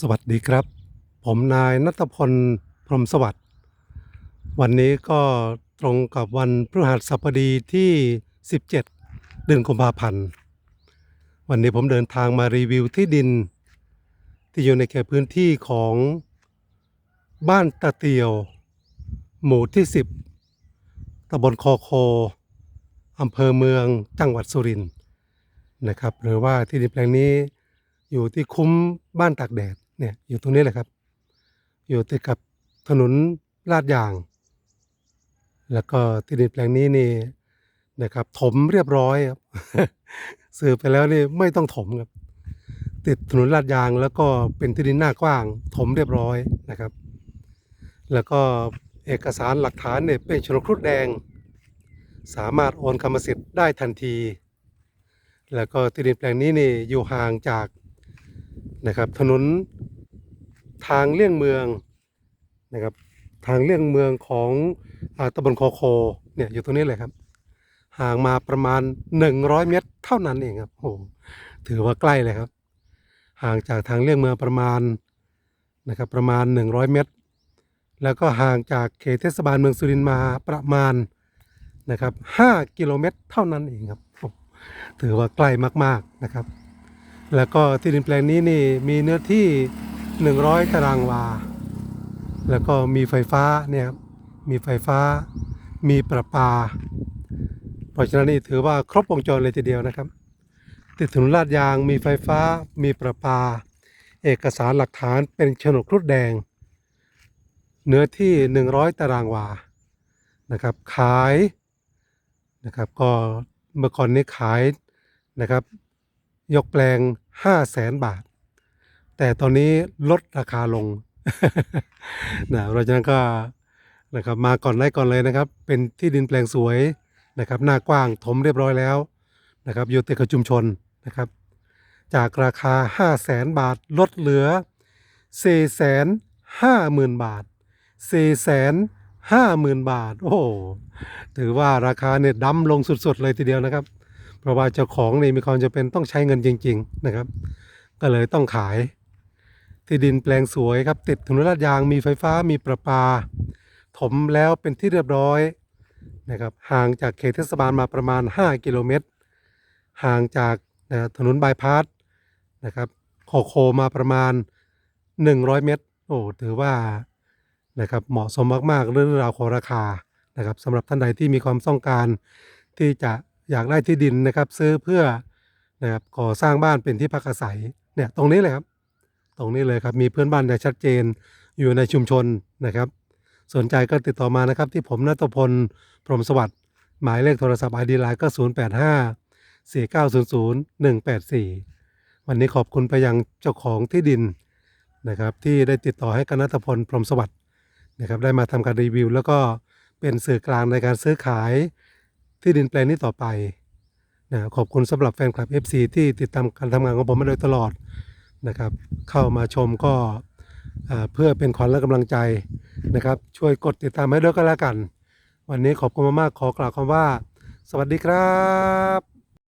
สวัสดีครับ ผมนายนัทพลพรหมสวัสดิ์วันนี้ก็ตรงกับวันพฤหัสบดีที่ 17 เดือนกุมภาพันธ์ วันนี้ผมเดินทางมารีวิวที่ดิน ที่อยู่ในเขตพื้นที่ของบ้านตะเตียว หมู่ที่ 10ตำบลคอโคอำเภอเมืองจังหวัดสุรินทร์นะครับ หรือว่าที่ดินแปลงนี้อยู่ที่คุ้มบ้านตากแดด เนี่ยอยู่ตรงนี้แหละครับ อยู่ติดกับถนนลาดยาง แล้วก็ที่ดินแปลงนี้นี่นะครับ ถมเรียบร้อยครับซื้อไปแล้วนี่ไม่ต้องถมครับ ติดถนนลาดยางแล้วก็เป็นที่ดินหน้ากว้าง ถมเรียบร้อยนะครับ แล้วก็เอกสารหลักฐานเนี่ยเป็นโฉนครุฑแดง สามารถโอนกรรมสิทธิ์ได้ทันที แล้วก็ที่ดินแปลงนี้นี่อยู่ห่างจาก นะครับ ถนนทางเลี่ยงเมืองนะครับ ทางเลี่ยงเมืองของอตำบลคอโคเนี่ยอยู่ตรงนี้เลยครับ ห่างมาประมาณ 100 เมตรเท่านั้นเองครับโอ้โหถือว่าใกล้เลยครับ ห่างจากทางเลี่ยงเมืองประมาณนะครับประมาณ 100 เมตร แล้วก็ห่างจากเขตเทศบาลเมืองสุรินทร์มาประมาณนะครับ5กิโลเมตรเท่านั้นเองครับโอ้ถือว่าใกล้มากๆนะครับ แล้วก็ที่ดินแปลงนี้นี่มีเนื้อที่ 100 ตารางวา แล้วก็มีไฟฟ้าเนี่ยครับมีไฟฟ้า มีประปา เพราะฉะนั้นนี่ถือว่าครบวงจรเลยทีเดียวนะครับ ติดถนนลาดยางมีไฟฟ้า มีประปา เอกสารหลักฐานเป็นโฉนดครุฑแดง เนื้อที่ 100 ตารางวา นะครับ ขายนะครับก็เมื่อก่อนนี้ขายนะครับ ยกแปลง 5 0 0แสนบาท แต่ตอนนี้ลดราคาลงนะเพราะฉะนั้นก็นะครับมาก่อนได้ก่อนเลยนะครับ เป็นที่ดินแปลงสวยนะครับ หน้ากว้างถมเรียบร้อยแล้วนะครับอยู่ติดกับชุมชนนะครับ จากราคา 5 0 0แสนบาทลดเหลือ 4 5 0 0 0 0 บาท 4 5 0 0 0 0 บาท โอ้ถือว่าราคาเนี่ยดำลงสุดๆเลยทีเดียวนะครับ เพราะว่าเจ้าของนี่มีความจำเป็นต้องใช้เงินจริง ๆนะครับ ก็เลยต้องขาย ที่ดินแปลงสวยครับ ติดถนนลาดยางมีไฟฟ้ามีประปา ถมแล้วเป็นที่เรียบร้อยนะครับห่างจากเขตเทศบาลมาประมาณ 5 กิโลเมตร ห่างจากนะถนนบายพาสนะครับโคโคมาประมาณ 100 เมตร โอ้ถือว่านะครับเหมาะสมมากๆเรื่องราวของราคานะครับสำหรับท่านใดที่มีความต้องการที่จะ อยากได้ที่ดินนะครับ ซื้อเพื่อนะครับก่อสร้างบ้านเป็นที่พักอาศัยเนี่ยตรงนี้เลยครับ ตรงนี้เลยครับมีเพื่อนบ้านอย่างชัดเจนอยู่ในชุมชนนะครับ สนใจก็ติดต่อมานะครับ ที่ผมนัทพลพรหมสวัสดิ์หมายเลขโทรศัพท์ไอดีไลน์ก็ 0 8 5 4 9 0 0 1 8 4 วันนี้ขอบคุณไปยังเจ้าของที่ดินนะครับ ที่ได้ติดต่อให้กนัทพลพรหมสวัสดิ์นะครับ ได้มาทำการรีวิว แล้วก็เป็นสื่อกลางในการซื้อขาย ที่ดินแปลงนี้ต่อไปนะขอบคุณสำหรับแฟนคลับ FC ที่ติดตามการทำงานของผมมาโดยตลอดนะครับ เข้ามาชมก็เพื่อเป็นขวัญและกำลังใจนะครับ ช่วยกดติดตามให้ด้วยก็แล้วกัน วันนี้ขอบคุณมากๆขอกล่าวคำว่า สวัสดีครับ